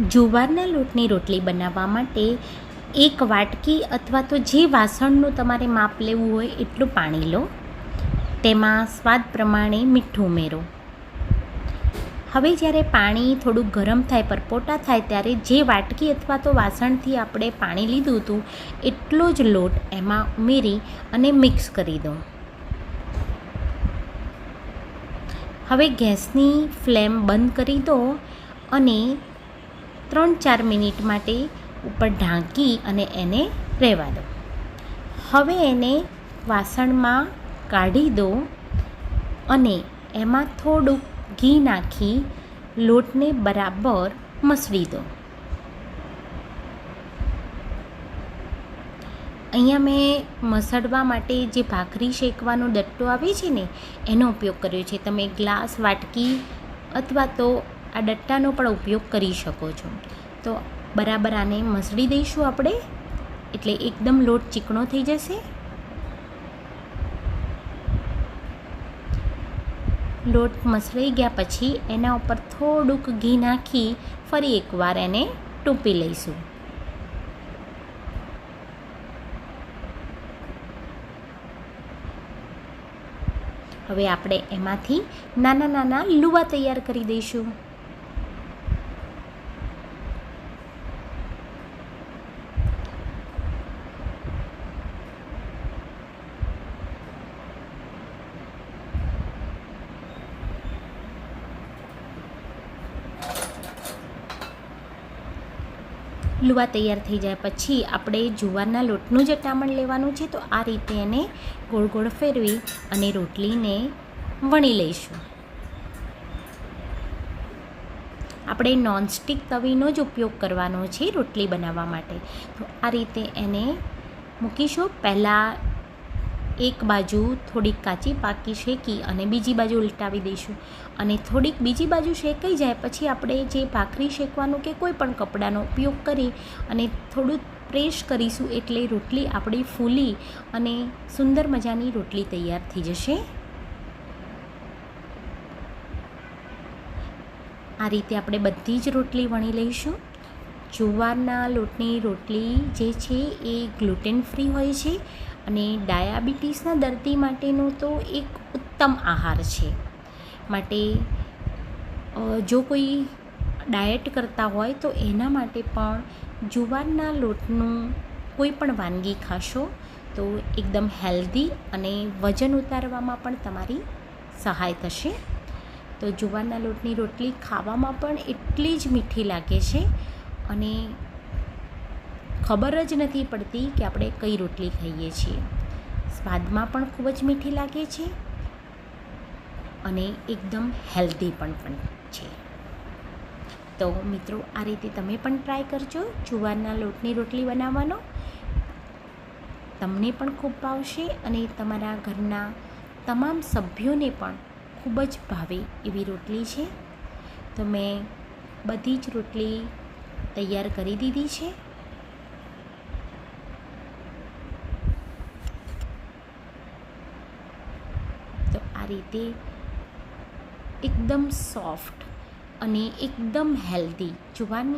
જુવારના લોટની રોટલી બનાવવા માટે એક વાટકી અથવા તો જે વાસણનું તમારે માપ લેવું હોય એટલું પાણી લો. તેમાં સ્વાદ પ્રમાણે મીઠું ઉમેરો. હવે જ્યારે પાણી થોડું ગરમ થાય, પરપોટા થાય, ત્યારે જે વાટકી અથવા તો વાસણથી આપણે પાણી લીધું હતું, એટલો જ લોટ એમાં ઉમેરી અને મિક્સ કરી દો. હવે ગેસની ફ્લેમ બંધ કરી દો અને ત્રણ ચાર મિનિટ માટે ઉપર ઢાંકી અને એને રહેવા દો. હવે એને વાસણમાં કાઢી દો અને એમાં થોડુંક ઘી નાખી લોટને બરાબર મસળી દો. અહીંયા મેં મસળવા માટે જે ભાખરી શેકવાનો ડટ્ટો આવે છે ને, એનો ઉપયોગ કર્યો છે. તમે ગ્લાસ વાટકી અથવા તો આ ડટ્ટાનો પણ ઉપયોગ કરી શકો છો. તો બરાબર આને મસળી દઈશું આપણે. એટલે એકદમ લોટ ચીકણો થઈ જશે. લોટ મસળાઈ ગયા પછી એના ઉપર થોડુંક ઘી નાખી ફરી એકવાર એને ટૂંપી લઈશું. હવે આપણે એમાંથી નાના નાના લુવા તૈયાર કરી દઈશું. લુવા તૈયાર થઈ જાય. પછી આપણે જુવારના લોટનું જ અટામણ લેવાનું છે તો આ રીતે એને ગોળ ગોળ ફેરવી અને રોટલીને વણી લઈશું. આપણે નોનસ્ટિક તવીનો જ ઉપયોગ કરવાનો છે રોટલી બનાવવા માટે. તો આ રીતે એને મૂકીશું. પહેલાં એક બાજુ થોડીક કાચી પાકી શેકી અને બીજી બાજુ ઉલટાવી દઈશું. અને થોડીક બીજી બાજુ શેકાઈ જાય પછી આપણે જે ભાખરી શેકવાનું કે કોઈ પણ કપડાનો ઉપયોગ કરી અને થોડું પ્રેસ કરીશું એટલે રોટલી આપણી ફૂલી અને સુંદર મજાની રોટલી તૈયાર થઈ જશે. આ રીતે આપણે બધી જ રોટલી વણી લઈશું. જુવારના લોટની રોટલી જે છે એ ગ્લુટેન ફ્રી હોય છે અને ડાયાબિટીસના દર્દી માટેનો તો એક ઉત્તમ આહાર છે. માટે જો કોઈ ડાયટ કરતા હોય તો એના માટે પણ જુવારના લોટનું કોઈ પણ વાનગી ખાશો તો એકદમ હેલ્ધી અને વજન ઉતારવામાં પણ તમારી સહાય થશે. તો જુવારના લોટની રોટલી ખાવામાં પણ એટલી જ મીઠી લાગે છે અને ખબર જ નથી પડતી કે આપણે કઈ રોટલી ખાઈએ છીએ. સ્વાદમાં પણ ખૂબ જ મીઠી લાગે છે અને એકદમ હેલ્ધી પણ પણ છે. તો મિત્રો, આ રીતે તમે પણ ટ્રાય કરજો જુવારના લોટની રોટલી બનાવવાનો. તમને પણ ખૂબ ભાવશે અને તમારા ઘરના તમામ સભ્યોને પણ ખૂબ જ ભાવે એવી રોટલી છે. તો મેં બધી જ રોટલી તૈયાર કરી દીધી છે. તો આ રીતે એકદમ સોફ્ટ અને એકદમ હેલ્ધી જુવારની